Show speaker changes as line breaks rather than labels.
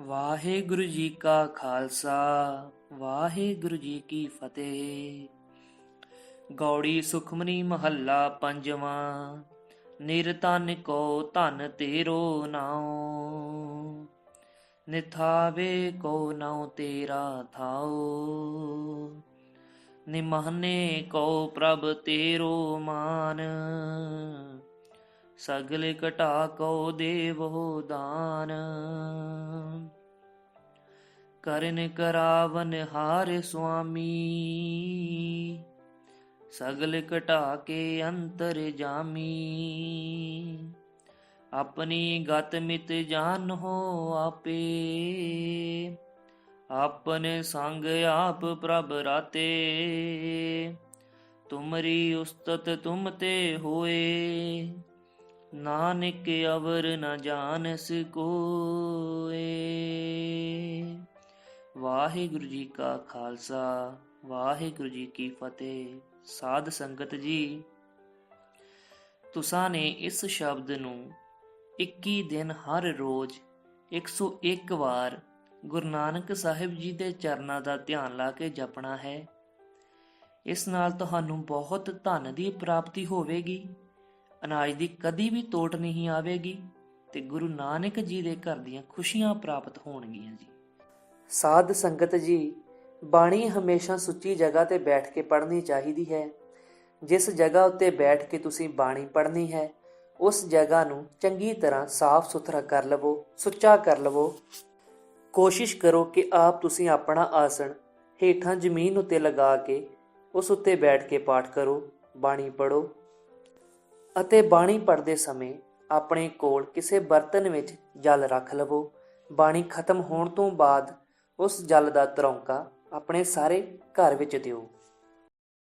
ਵਾਹਿਗੁਰੂ ਜੀ ਕਾ ਖਾਲਸਾ, ਵਾਹਿਗੁਰੂ ਜੀ ਕੀ ਫਤਿਹ। ਗੌੜੀ ਸੁਖਮਨੀ ਮਹੱਲਾ ਪੰਜਵਾਂ ਨਿਰਤਨ ਕੋ ਧਨ ਤੇਰੋ ਨਾਉ। ਨਿਥਾਵੇ ਕੋ ਨਾਉ ਤੇਰਾ ਥਾਉ। ਨਿਮਹਨੇ ਕੋ ਪ੍ਰਭ ਤੇਰੋ ਮਾਨ। ਸਗਲ ਘਟਾ ਕੋ ਦੇਵੋ ਦਾਨ। ਕਰਨ ਕਰਾਵਨ ਹਾਰ ਸੁਆਮੀ, ਸਗਲ ਘਟਾ ਕੇ ਅੰਤਰ ਜਾਮੀ। ਆਪਣੀ ਗਤ ਮਿਤ ਜਾਨ ਹੋ ਆਪੇ, ਆਪਨ ਸੰਗ ਆਪ ਪ੍ਰਭ ਰਾਤੇ। ਤੁਮਰੀ ਉਸਤਤ ਤੁਮ ਤੇ ਹੋਏ ਨਾਨਕ ਅਵਰ ਨ ਜਾਣਸ ਕੋਏ ਵਾਹਿਗੁਰੂ ਜੀ ਕਾ ਖਾਲਸਾ, ਵਾਹਿਗੁਰੂ ਜੀ ਕੀ ਫਤਿਹ। ਸਾਧ ਸੰਗਤ ਜੀ, ਤੁਸਾਂ ਨੇ ਇਸ ਸ਼ਬਦ ਨੂੰ 21 ਦਿਨ ਹਰ ਰੋਜ਼ 101 ਵਾਰ ਗੁਰੂ ਨਾਨਕ ਸਾਹਿਬ ਜੀ ਦੇ ਚਰਨਾਂ ਦਾ ਧਿਆਨ ਲਾ ਕੇ ਜਪਣਾ ਹੈ। ਇਸ ਨਾਲ ਤੁਹਾਨੂੰ ਬਹੁਤ ਧਨ ਦੀ ਪ੍ਰਾਪਤੀ ਹੋਵੇਗੀ। ਅਨਾਜ ਦੀ ਕਦੀ ਵੀ ਤੋਟ ਨਹੀਂ ਆਵੇਗੀ ਤੇ ਗੁਰੂ ਨਾਨਕ ਜੀ ਦੇ ਘਰ ਦੀਆਂ ਖੁਸ਼ੀਆਂ ਪ੍ਰਾਪਤ ਹੋਣਗੀਆਂ ਜੀ। ਸਾਧ ਸੰਗਤ ਜੀ, ਬਾਣੀ ਹਮੇਸ਼ਾ ਸੁੱਚੀ ਜਗ੍ਹਾ ਤੇ ਬੈਠ ਕੇ ਪੜ੍ਹਨੀ ਚਾਹੀਦੀ ਹੈ। ਜਿਸ ਜਗ੍ਹਾ ਉੱਤੇ ਬੈਠ ਕੇ ਤੁਸੀਂ ਬਾਣੀ ਪੜ੍ਹਨੀ ਹੈ, ਉਸ ਜਗ੍ਹਾ ਨੂੰ ਚੰਗੀ ਤਰ੍ਹਾਂ ਸਾਫ਼ ਸੁਥਰਾ ਕਰ ਲਵੋ, ਸੁੱਚਾ ਕਰ ਲਵੋ। ਕੋਸ਼ਿਸ਼ ਕਰੋ ਕਿ ਆਪ ਤੁਸੀਂ ਆਪਣਾ ਆਸਣ ਹੇਠਾਂ ਜ਼ਮੀਨ ਉੱਤੇ ਲਗਾ ਕੇ ਉਸ ਉੱਤੇ ਬੈਠ ਕੇ ਪਾਠ ਕਰੋ, ਬਾਣੀ ਪੜੋ ਅਤੇ ਬਾਣੀ ਪੜ੍ਹਦੇ ਸਮੇਂ ਆਪਣੇ ਕੋਲ ਕਿਸੇ ਬਰਤਨ ਵਿੱਚ ਜਲ ਰੱਖ ਲਵੋ। ਬਾਣੀ ਖਤਮ ਹੋਣ ਤੋਂ ਬਾਅਦ ਉਸ ਜਲ ਦਾ ਤਰੌਂਕਾ ਆਪਣੇ ਸਾਰੇ ਘਰ ਵਿੱਚ ਦਿਓ।